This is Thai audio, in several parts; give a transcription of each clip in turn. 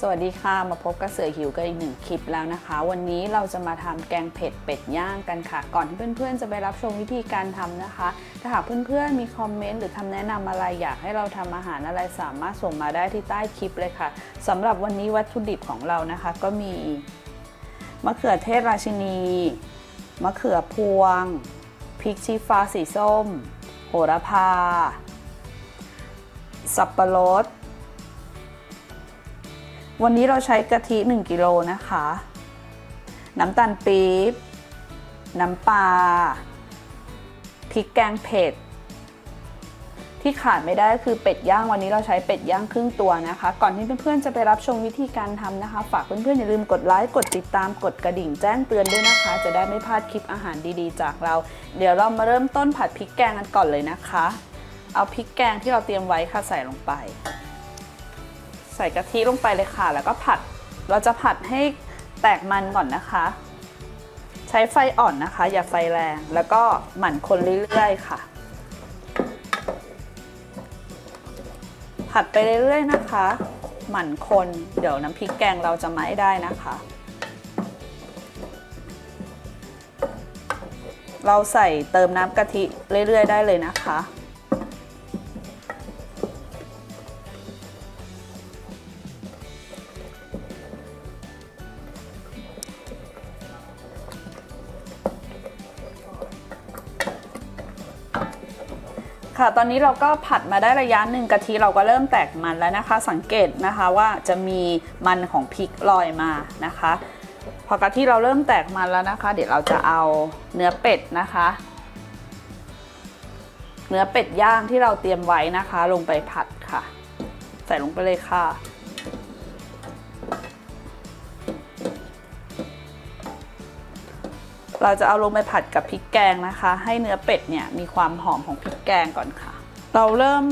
สวัสดีค่ะ มาพบกับเสือหิวกันอีกหนึ่งคลิปแล้วนะคะ วันนี้เราจะมาทำแกงเผ็ดเป็ดย่างกันค่ะ ก่อนที่เพื่อนๆจะไปรับชมวิธีการทำนะคะ ถ้าหากเพื่อนๆมีคอมเมนต์หรือคำแนะนำอะไรอยากให้เราทำอาหารอะไรสามารถส่งมาได้ที่ใต้คลิปเลยค่ะสำหรับวันนี้วัตถุดิบของเรานะคะ ก็มีมะเขือเทศราชินีมะเขือพวงพริกชี้ฟ้าสีส้ม โหระพา สับปะรด วันนี้เราใช้กะทิ 1กิโลนะคะ น้ำตาลปี๊บ น้ำปลา พริกแกงเผ็ด ที่ขาดไม่ได้คือเป็ดย่าง วันนี้เราใช้เป็ดย่างครึ่งตัวนะคะ ก่อนที่เพื่อนๆจะไปรับชมวิธีการทำนะคะ ฝากเพื่อนๆอย่าลืมกดไลค์ กดติดตาม กดกระดิ่งแจ้งเตือนด้วยนะคะ จะได้ไม่พลาดคลิปอาหารดีๆ จากเรา เดี๋ยวเรามาเริ่มต้นผัดพริกแกงกันก่อนเลยนะคะ เอาพริกแกงที่เราเตรียมไว้ค่ะใส่ลงไป ใส่กะทิลงไปเลยค่ะ แล้วก็ผัด เราจะผัดให้แตกมันก่อนนะคะ ใช้ไฟอ่อนนะคะ อย่าไฟแรง แล้วก็หมั่นคนเรื่อยๆค่ะ ผัดไปเรื่อยๆนะคะ หมั่นคน เดี๋ยวน้ำพริกแกงเราจะไหม้ได้นะคะ เราใส่เติมน้ำกะทิเรื่อยๆ ได้เลยนะคะ ค่ะ ตอนนี้เราก็ผัดมาได้ระยะหนึ่งกะทิเราก็เริ่มแตกมันแล้วนะคะ สังเกตนะคะว่าจะมีมันของพริกลอยมานะคะ พอกะทิเราเริ่มแตกมันแล้วนะคะ เดี๋ยวเราจะเอาเนื้อเป็ดนะคะ เนื้อเป็ดย่างที่เราเตรียมไว้นะคะ ลงไปผัดค่ะ ใส่ลงไปเลยค่ะ เราจะเอาลงไปผัดกับพริกแกงนะคะ ให้เนื้อเป็ดเนี่ยมีความหอมของพริกแกงก่อนค่ะ เราเริ่ม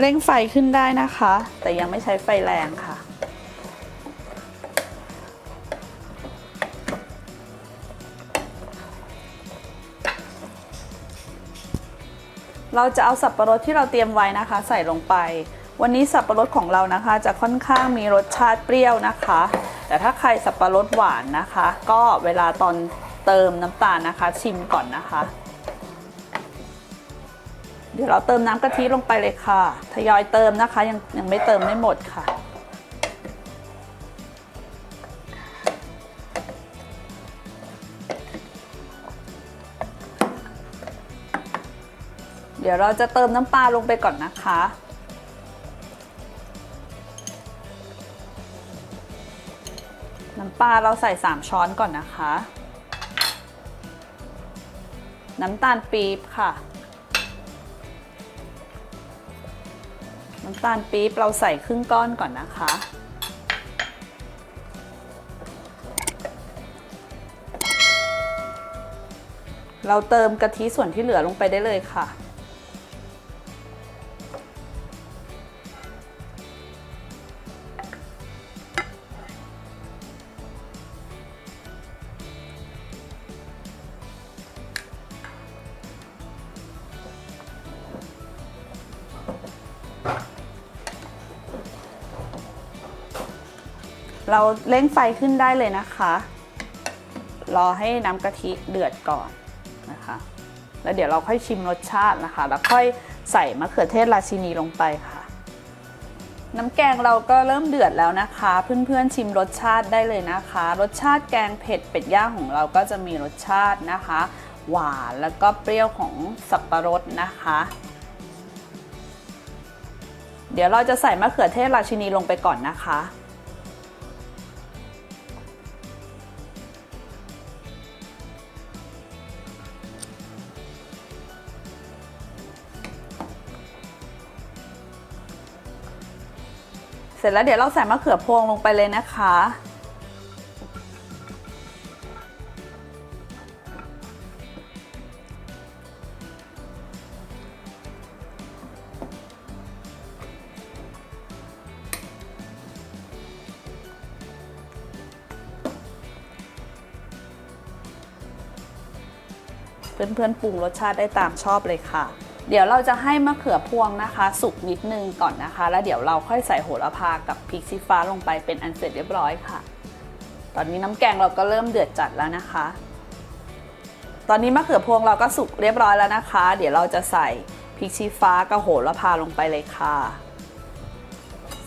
เร่งไฟขึ้นได้นะคะ แต่ยังไม่ใช้ไฟแรงค่ะ เราจะเอาสับปะรดที่เราเตรียมไว้นะคะ ใส่ลงไป วันนี้สับปะรดของเรานะคะ จะค่อนข้างมีรสชาติเปรี้ยวนะคะ แต่ถ้าใครสับปะรดหวานนะคะ ก็เวลาตอนเติมน้ำตาลนะคะ ชิมก่อนนะคะ เดี๋ยวเราเติมน้ำกะทิลงไปเลยค่ะ ทยอยเติมนะคะ ยังยังไม่เติมไม่หมดค่ะเดี๋ยวเราจะเติมน้ำปลาลงไปก่อนนะคะ น้ำปลาเราใส่ 3 ช้อนก่อนนะคะ น้ำตาลปี๊บค่ะ น้ำตาลปี๊บเราใส่ครึ่งก้อนก่อนนะคะ เราเติมกะทิส่วนที่เหลือลงไปได้เลยค่ะ เราเร่งไฟขึ้นได้เลยนะคะ รอให้น้ำกะทิเดือดก่อนนะคะ แล้วเดี๋ยวเราค่อยชิมรสชาตินะคะ แล้วค่อยใส่มะเขือเทศราชินีลงไปค่ะ น้ำแกงเราก็เริ่มเดือดแล้วนะคะ เพื่อนๆชิมรสชาติได้เลยนะคะ รสชาติแกงเผ็ดเป็ดย่างของเราก็จะมีรสชาตินะคะ หวานแล้วก็เปรี้ยวของสับปะรดนะคะเดี๋ยวเราจะใส่มะเขือเทศราชินีลงไปก่อนนะคะ เสร็จแล้วเดี๋ยวเราใส่มะเขือพวงลงไปเลยนะคะ เพื่อนๆปรุงรสชาติได้ตามชอบเลยค่ะ เดี๋ยวเราจะให้มะเขือพวงนะคะ สุกนิดนึงก่อนนะคะ แล้วเดี๋ยวเราค่อยใส่โหระพากับพริกชี้ฟ้าลงไปเป็นอันเสร็จเรียบร้อยค่ะ ตอนนี้น้ำแกงเราก็เริ่มเดือดจัดแล้วนะคะ ตอนนี้มะเขือพวงเราก็สุกเรียบร้อยแล้วนะคะ เดี๋ยวเราจะใส่พริกชี้ฟ้ากับโหระพาลงไปเลยค่ะ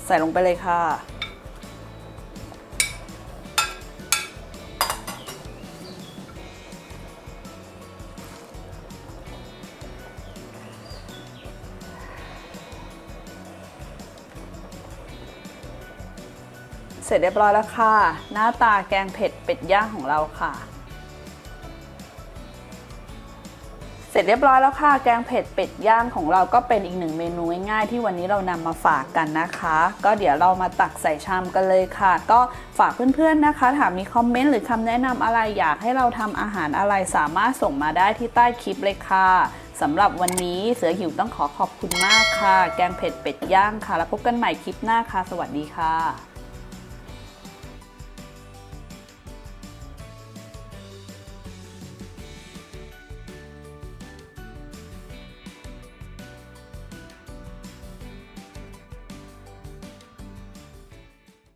ใส่ลงไปเลยค่ะ ร็จเรียบร้อยแล้วค่ะ หน้าตาแกงเผ็ดเป็ดย่างของเราค่ะ เสร็จเรียบร้อยแล้วค่ะ แกงเผ็ดเป็ดย่างของเราก็เป็นอีกหนึ่งเมนูง่ายๆที่วันนี้เรานำมาฝากกันนะคะ ก็เดี๋ยวเรามาตักใส่ชามกันเลยค่ะ ก็ฝากเพื่อนๆนะคะถามมีคอมเมนต์หรือคำแนะนำอะไรอยากให้เราทำอาหารอะไรสามารถส่งมาได้ที่ใต้คลิปเลยค่ะสำหรับวันนี้เสือหิวต้องขอขอบคุณมากค่ะ แกงเผ็ดเป็ดย่างค่ะ แล้วพบกันใหม่คลิปหน้าค่ะ สวัสดีค่ะ